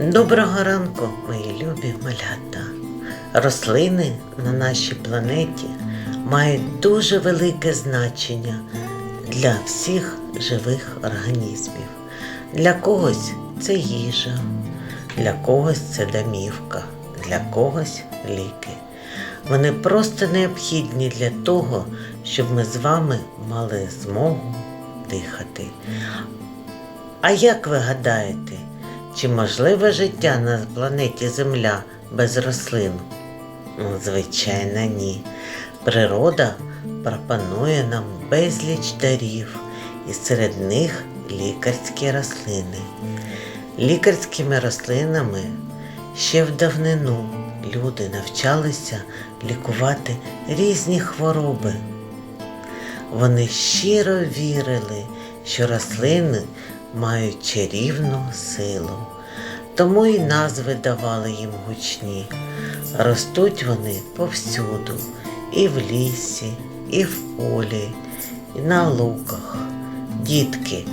Доброго ранку, мої любі малята. Рослини на нашій планеті мають дуже велике значення для всіх живих організмів. Для когось це їжа, для когось це домівка, для когось ліки. Вони просто необхідні для того, щоб ми з вами мали змогу дихати. А як ви гадаєте, чи можливе життя на планеті Земля без рослин? Ну, Звичайно, ні. Природа пропонує нам безліч дарів, і серед них лікарські рослини. Лікарськими рослинами ще в давнину люди навчалися лікувати різні хвороби. Вони щиро вірили, що рослини мають чарівну силу, тому і назви давали їм гучні. Ростуть вони повсюду, і в лісі, і в полі, і на луках. Дітки,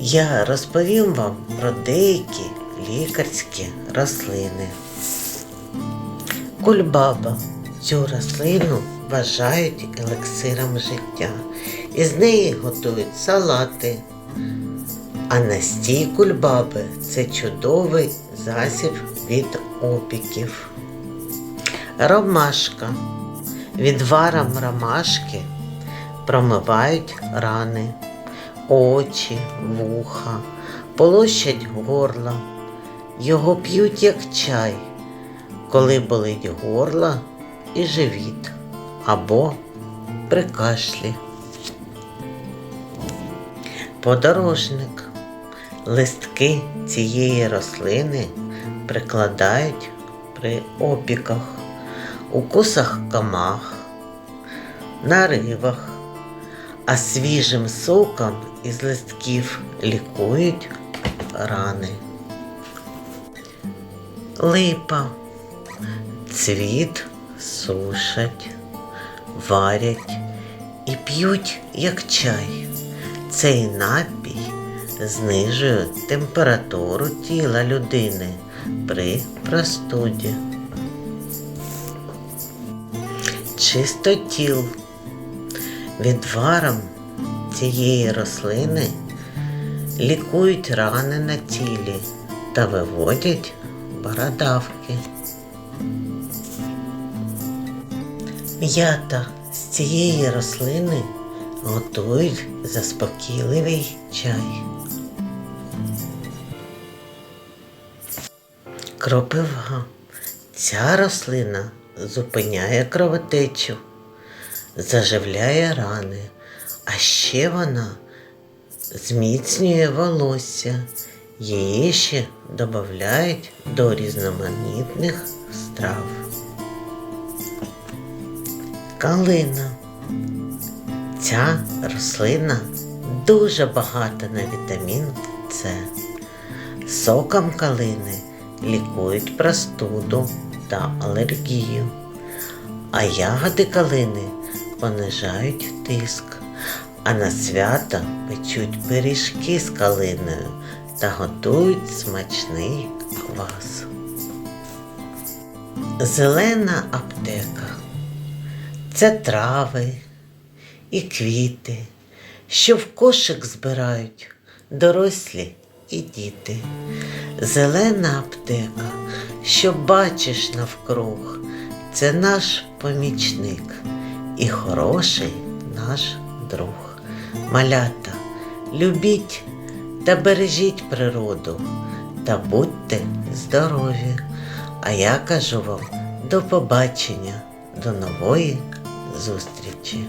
я розповім вам про деякі лікарські рослини. Кульбаба. Цю рослину вважають елексиром життя. Із неї готують салати. А настій кульбаби це чудовий засіб від опіків. Ромашка. Відваром ромашки промивають рани, очі, вуха, полощать горло. Його п'ють як чай, коли болить горло і живіт або при кашлі. Подорожник. Листки цієї рослини прикладають при опіках, укусах комах, наривах, а свіжим соком із листків лікують рани. Липа. Цвіт сушать, варять і п'ють як чай. Цей напій знижує температуру тіла людини при простуді. Чистотіл. Відваром цієї рослини лікують рани на тілі та виводять бородавки. М'ята з цієї рослини готують заспокійливий чай. Кропива. Ця рослина зупиняє кровотечу, заживляє рани, а ще вона зміцнює волосся. Її ще додають до різноманітних страв. Калина. Ця рослина дуже багата на вітамін С. Соком калини лікують простуду та алергію, а ягоди калини понижають тиск, а на свято печуть пиріжки з калиною та готують смачний квас. Зелена аптека це трави і квіти, що в кошик збирають дорослі і діти. Зелена аптека, що бачиш навкруг, це наш помічник і хороший наш друг. Малята, любіть та бережіть природу та будьте здорові. А я кажу вам до побачення, до нової зустрічі.